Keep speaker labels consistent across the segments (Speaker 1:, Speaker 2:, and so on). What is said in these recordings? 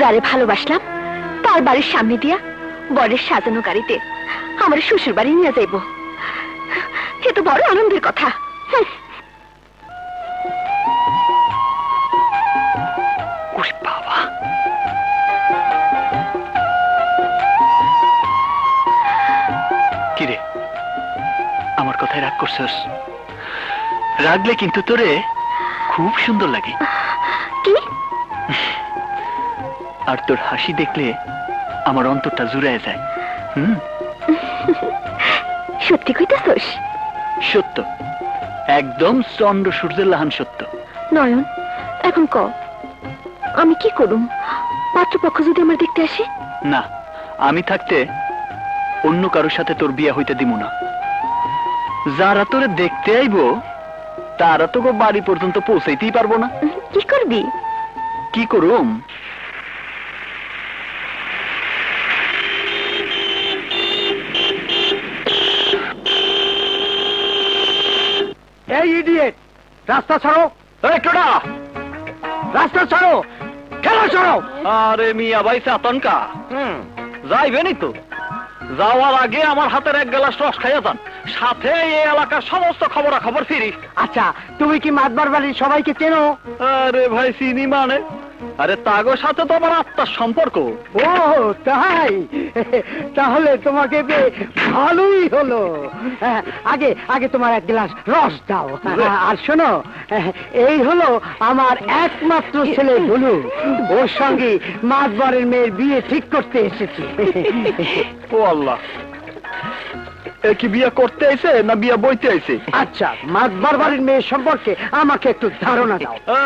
Speaker 1: যারে ভালোবাসলাম তার বাড়ির সামনে দিয়া বরের সাজানো গাড়িতে আমার শ্বশুর বাড়ি নিয়ে যাইব। এ তো বড় আনন্দের কথা।
Speaker 2: বাবা। কিরে? আমার কথায় রাগ করছস? রাগলে কিন্তু তোরে খুব সুন্দর লাগে। আর তোর হাসি দেখলে আমার অন্তরটা জুড়ায় যায়। হুম?
Speaker 1: সত্যি কইতাছস?
Speaker 2: সত্য। একদম চন্দ্র সূর্যের লাহান সত্য।
Speaker 1: নয়ন এখন ক? আমি কি করুম? পাত্রপক্ষ যদি আমার দেখতে আসে?
Speaker 2: না আমি থাকতে অন্য কারোর সাথে তোর বিয়ে হইতে দিব না। যারা তোরে দেখতে আইবো তারা তো বাড়ি পর্যন্ত পৌঁছাইতেই পারব না।
Speaker 1: কি করবি?
Speaker 2: কি করুম?
Speaker 3: এই ইডিয়েট রাস্তা ছাড়ো!
Speaker 2: এই টোডা
Speaker 3: রাস্তা ছাড়ো! খেলা ছাড়ো
Speaker 2: আরে মিয়া ভাই আতঙ্কা।
Speaker 3: হুম।
Speaker 2: যাইবেনই তো? যাওয়ার আগে আমার হাতের এক গ্লাস রস খাইয়া যান। সাথে এই এলাকার সমস্ত খবরা খবর ফিরি।
Speaker 3: আচ্ছা তুমি কি মাতবার বাড়ির সবাইকে চেনো?
Speaker 2: আরে ভাই চিনি মানে? আরে তাগো সাথে তো আমার আত্মার সম্পর্ক।
Speaker 3: ও তাই? তাহলে তোমাকে পেয়ে ভালোই হলো। আগে আগে তোমার এক গ্লাস রস দাও। আর শোনো এই হলো আমার একমাত্র ছেলে ভুলু ওর সঙ্গে মাতবারের মেয়ের বিয়ে ঠিক করতে এসেছি।
Speaker 2: ও আল্লাহ। কি বিয়া করতে আইছে না বিয়া বইতে আইছে
Speaker 3: আচ্ছা মাতবার বাড়ির মেয়ের সম্পর্কে আমাকে একটু ধারণা দাও।
Speaker 2: ও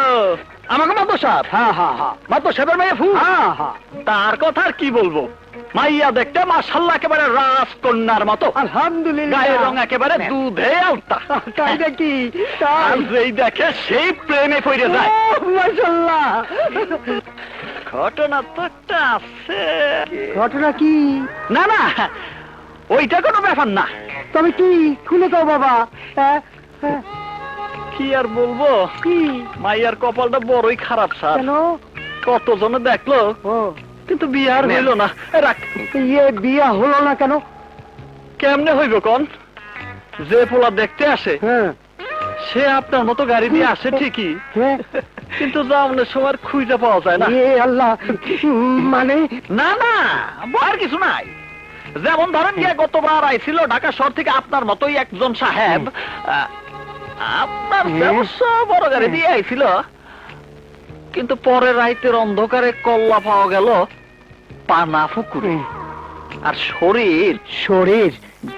Speaker 2: আমাকে মাতো সাহেব
Speaker 3: হ্যাঁ হ্যাঁ হ্যাঁ।
Speaker 2: মাতো সাহেবের মেয়ে ফু
Speaker 3: হ্যাঁ হ্যাঁ।
Speaker 2: তার কথা আর কি বলব? মাইয়া দেখতে মাশাল্লাহ একেবারে রাজকন্যার মতো।
Speaker 3: আলহামদুলিল্লাহ।
Speaker 2: গায়ের রং একেবারে দুধে আলতা।
Speaker 3: তাই নাকি?
Speaker 2: আর
Speaker 3: তাই
Speaker 2: যেই দেখে সেই প্রেমে পড়ে যায়।
Speaker 3: মাশাল্লাহ।
Speaker 2: ঘটনা তো একটা আছে।
Speaker 3: ঘটনা কি?
Speaker 2: না না ওইটা কোনো ব্যাপার না।
Speaker 3: তবে কি? খুলে দাও বাবা। হ্যাঁ, হ্যাঁ,
Speaker 2: কি আর বলব? মাইয়ার কপালটা বড়ই খারাপ স্যার। কতজনে দেখল? কিন্তু বিয়ে আর হইল না। রাখ।
Speaker 3: ইয়ে বিয়া হলো না কেন?
Speaker 2: কেমনে হইব কোন? যে পোলা দেখতে আসে
Speaker 3: হ্যাঁ।
Speaker 2: সে আপনার মতো গাড়ি দিয়ে আসে ঠিকই।
Speaker 3: হ্যাঁ।
Speaker 2: কিন্তু সময় খুঁজে পাওয়া যায় না।
Speaker 3: আল্লাহ মানে?
Speaker 2: না না ভয়ের কিছু নাই। যেমন ধরেন গতবার আইছিল ঢাকা শহর থেকে আপনার মতোই একজন সাহেব আপনার ব্যবসা বড় গাড়ি দিয়ে আইছিল। কিন্তু পরে রাইতের অন্ধকারে কল্লা পাওয়া গেল পানা পুকুরে। আর শরীর
Speaker 3: শরীর?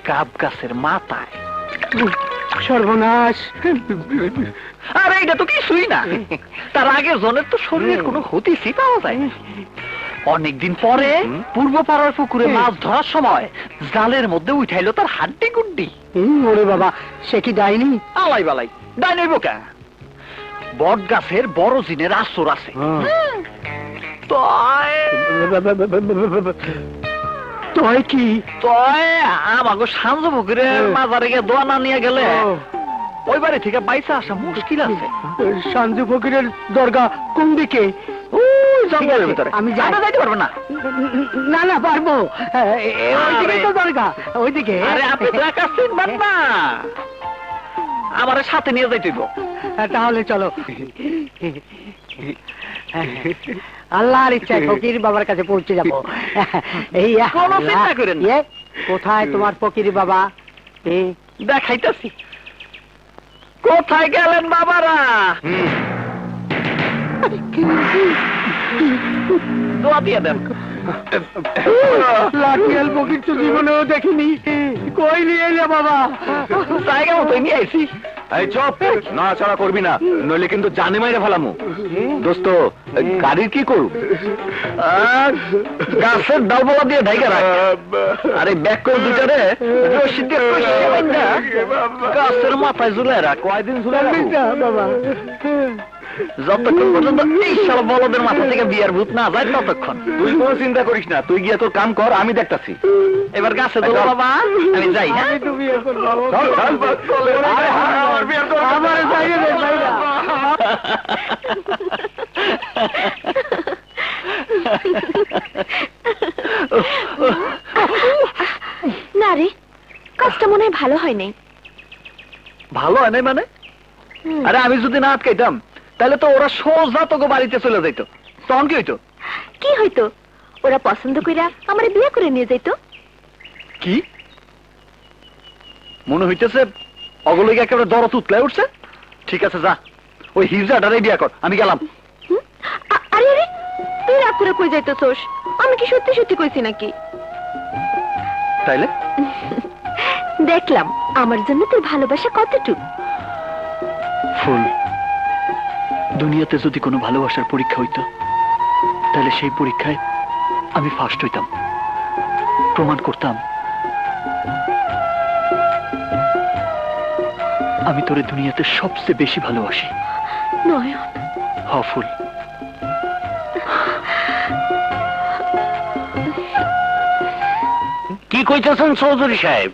Speaker 2: গাব গাছের মাথায়।
Speaker 3: সর্বনাশ।
Speaker 2: আর এইটা তো কিছুই না। তার আগের জনের তো শরীরের কোনো হতিসই পাওয়া যায় অনেকদিন পরে পূর্ব পাড়ার পুকুরে মাছ ধরার সময় জালের মধ্যে উঠাইলো তার হাড্ডি গুড্ডি।
Speaker 3: ওরে বাবা সে কি ডাইনি?
Speaker 2: আলাই বালাই ডাই নইব কে? বট গাছের বড় জিনের আসর আছে। তয়
Speaker 3: তয় কি?
Speaker 2: তয় আমাকে সাঞ্জ পুকুরে মাজারে গিয়ে দোয়া না নিয়ে গেলে। ওই বাড়ি থেকে বাইসা আসা মুশকিল আছে।
Speaker 3: সাঞ্জু ফকিরের দরগা কোন দিকে?
Speaker 2: জঙ্গলের
Speaker 3: আছে,
Speaker 2: ভিতরে।
Speaker 3: আমি যাই।
Speaker 2: যাইতে পারব না।
Speaker 3: না না পারব। এ- এ- ওইদিকে তো দরগা ওইদিকে।
Speaker 2: আরে আপনি তো একা চিনবেন না। আমার সাথে নিয়ে যাইতে।
Speaker 3: তাহলে চলো। আল্লাহর ইচ্ছায় ফকির বাবার কাছে পৌঁছে যাব। এই
Speaker 2: কোনো চিন্তা করেন
Speaker 3: ইয়ে, কোথায় তোমার ফকির বাবা?
Speaker 2: দেখাইতেছি। কোথায় গেলেন বাবারা? দোয়া দিয়ে দেন।
Speaker 3: লাঠিয়াল ফকির তো জীবনেও দেখিনি। কই নিয়ে এলে বাবা?
Speaker 2: জায়গা মতো নিয়ে আইছি।
Speaker 4: এই চপ নাড়াচাড়া করবি না নইলে কিন্তু জানে মাইরে ফেলামু। দোস্ত গাড়ির কি করু?
Speaker 2: গাছের ডালপালা দিয়ে ঢাইকা রাখ। আরে ব্যাক করে দুটারে রশি দিয়ে গাছের মাথায় ঝুলাই রাখ কয়দিন ঝুলাই
Speaker 3: বাবা।
Speaker 2: যতক্ষণ পর্যন্ত এই শালা বলদের মাথা থেকে বিয়ার ভূত না যায় ততক্ষণ।
Speaker 4: তুই কোনো চিন্তা করিস না তুই গিয়ে তোর কাম কর আমি দেখতাছি।
Speaker 2: এবার গাছে দোলা বাবা আমি যাই হ্যাঁ?
Speaker 3: তো
Speaker 4: আমার।
Speaker 1: না রে কাজটা মনে হয় ভালো হয় নাই।
Speaker 2: ভালো হয় নাই মানে? আরে আমি যদি না আটকাইতাম তাহলে তো ওরা সোজা তোকে বাড়িতে চলে যাইতো। তখন কি হইতো?
Speaker 1: কি হইতো? ওরা পছন্দ কইরা আমার বিয়ে করে নিয়ে যাইতো।
Speaker 2: কি? মনে হইতেছে অগলকে একেবারে দরদ উতলায় উঠছে? ঠিক আছে যা। ওই হিজড়াটারে বিয়া কর আমি গেলাম।
Speaker 1: আরে আরে তুই রাগ করে কই যাইতেছোস? আমি কি সত্যি সত্যি কইছি নাকি?
Speaker 2: তাইলে?
Speaker 1: দেখলাম আমার জন্য তোর ভালোবাসা কতটুকু।
Speaker 2: ফুল। দুনিয়াতে যদি কোনো ভালোবাসার পরীক্ষা হইতো তাহলে সেই পরীক্ষায় আমি ফার্স্ট হইতাম। প্রমাণ করতাম। আমি তোরে দুনিয়াতে সবচেয়ে বেশি ভালোবাসি।
Speaker 1: নয়ন।
Speaker 2: হ
Speaker 5: কি কইতেছেন চৌধুরী সাহেব?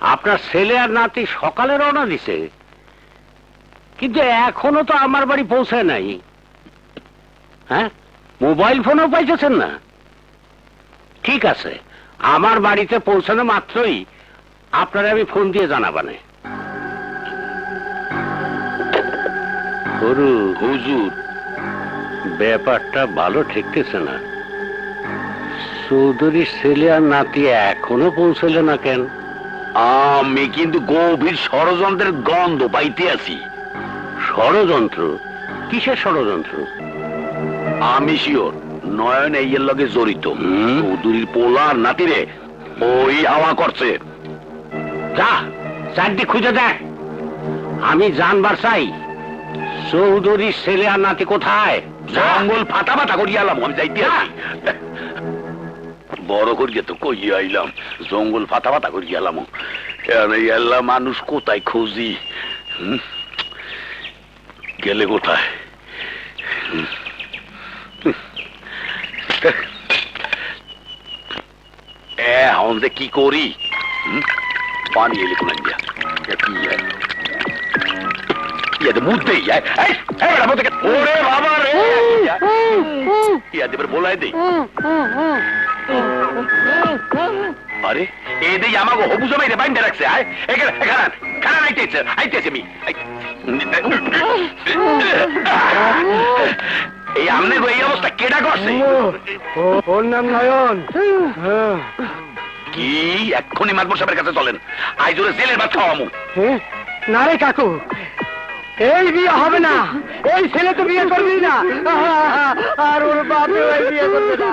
Speaker 5: আপনার ছেলে আর নাতি সকালে রওনা দিছে। কিন্তু এখনও তো আমার বাড়ি পৌঁছায় নাই। হ্যাঁ? মোবাইল ফোনও পাইতেছেন না? ঠিক আছে, আমার বাড়িতে পৌঁছানো মাত্রই আপনারা আমি ফোন দিয়ে জানাবানে। গরু, হুজুর, ব্যাপারটা ভালো ঠেকতেছে না। চৌধুরীর ছেলে আর নাতি এখনও পৌঁছল না কেন?
Speaker 4: আমি কিন্তু গভীর ষড়যন্ত্রের গন্ধ পাইতে আছি।
Speaker 5: ষড়যন্ত্র? কিসের ষড়যন্ত্র?
Speaker 4: আমি শিওর নয়ন এই এর লগে জড়িত? চৌধুরীর পোলার নাতিরে ওই হাওয়া করছে।
Speaker 5: যা চারটি খুঁজে দেখ। আমি জানবার চাই চৌধুরীর ছেলে আর নাতি কোথায়।
Speaker 4: জঙ্গল ফাটা ফাটা করিয়া এলাম আমি যাইতে বড় করিয়া তো কই আইলাম জঙ্গল ফাটা ফাটা করিয়া এলাম। এলা মানুষ কোথায় খুঁজি? গেলে কোথায়? এখন যে কি করি? পানি এলে কোন আরে? এই দেই আমাকে হবু জমাই বাইন্দে রাখছে আয়। এখানে এখানে খানা আইতেছে আইতেছে আমি এই আমনে গো এই অবস্থা কেডা করছে?
Speaker 3: ওর নাম নয়ন। হ্যাঁ।
Speaker 4: কি? এক্ষুনি মাতবর সাহেবের কাছে চলেন। আইজুরে জেলের ভাত খাওয়ামু?
Speaker 3: না রে কাকু এই বিয়ে হবে না। এই ছেলে তো বিয়ে করবি না। আর ওর বাপ এই বিয়ে করবে না।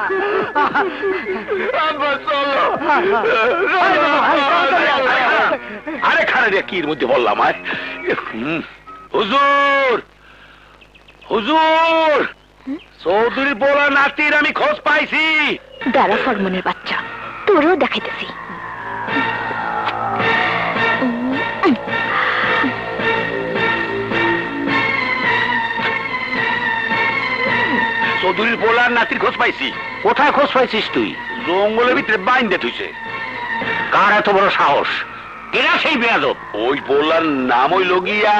Speaker 4: আরে খারে রে কির মধ্যে বললাম আয়। হুম। হুজুর! হুজুর! চৌধুরী বলা নাতির আমি খোঁজ পাইছি।
Speaker 1: দাঁড়া হরমোনের বাচ্চা। তোরও দেখাইতেছি।
Speaker 4: চৌধুরীর পোলার নাতির খোঁজ পাইছি।
Speaker 5: কোথায় খোঁজ পাইছিস তুই?
Speaker 4: জঙ্গলের ভিতরে বাইন দে তুইছে
Speaker 5: কার এত বড় সাহস? কেনা সেই বেয়াদব?
Speaker 4: ওই পোলার নাম ওই লগিয়া